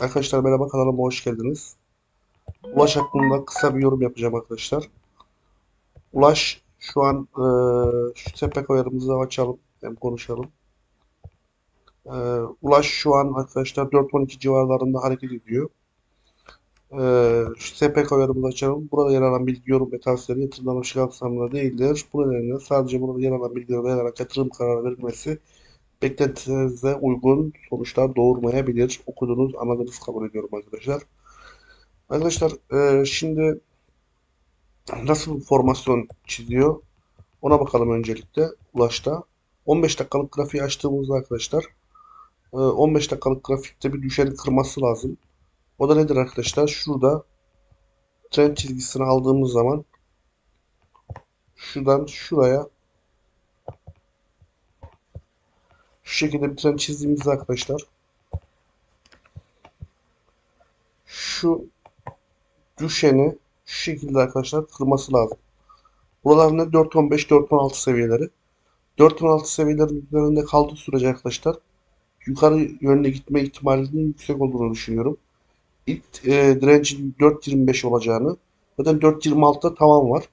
Arkadaşlar merhaba kanalıma hoş geldiniz. Ulaş hakkında kısa bir yorum yapacağım arkadaşlar. Ulaş şu an e, şu sepek ayarımızı açalım hem konuşalım. E, Ulaş şu an arkadaşlar 4.12 civarlarında hareket ediyor. E, şu sepek ayarımızı açalım. Burada yer alan bilgi, yorum ve tavsiyeleri yatırımdan kapsamında değildir. Bu nedenle sadece burada yer alan bilgilere dayanarak yatırım kararı verilmesi beklentinize uygun sonuçlar doğurmayabilir. Okuduğunuz, anladığınız kabul ediyorum arkadaşlar. Arkadaşlar e, şimdi nasıl bir formasyon çiziyor? Ona bakalım öncelikle Ulaş'ta. 15 dakikalık grafiği açtığımızda arkadaşlar e, 15 dakikalık grafikte bir düşeni kırması lazım. O da nedir arkadaşlar? Şurada trend çizgisini aldığımız zaman şuradan şuraya Şu şekilde bir tren çizdiğimizde arkadaşlar şu düşeni şu şekilde arkadaşlar kırması lazım. Buralar ne? 4.15, 4.16 seviyeleri. 4.16 seviyelerin üzerinde kaldığı sürece arkadaşlar yukarı yönde gitme ihtimalinin yüksek olduğunu düşünüyorum. İlk e, direncin 4.25 olacağını zaten 4.26'da tavan var.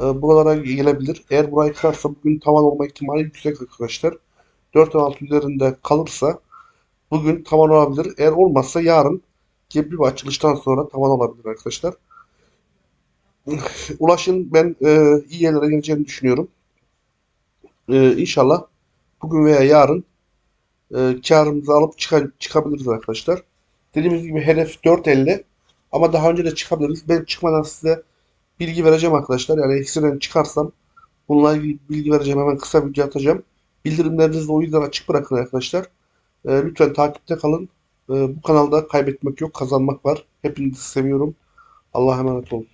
E, buralara gelebilir. Eğer burayı kırarsa bugün tavan olma ihtimali yüksek arkadaşlar. 4.16 üzerinde kalırsa bugün tavan olabilir. Eğer olmazsa yarın gibi bir açılıştan sonra tavan olabilir arkadaşlar. Ulaş'ın ben e, iyi yerlere geleceğini düşünüyorum. E, inşallah bugün veya yarın e, karımızı alıp çıka- çıkabiliriz arkadaşlar. Dediğimiz gibi hedef 4.50 ama daha önce de çıkabiliriz. Ben çıkmadan size bilgi vereceğim arkadaşlar. Yani eksiden çıkarsam bununla ilgili bilgi vereceğim. Hemen kısa video atacağım. Bildirimlerinizi o yüzden açık bırakın arkadaşlar. E, lütfen takipte kalın. E, bu kanalda kaybetmek yok, kazanmak var. Hepinizi seviyorum. Allah'a emanet olun.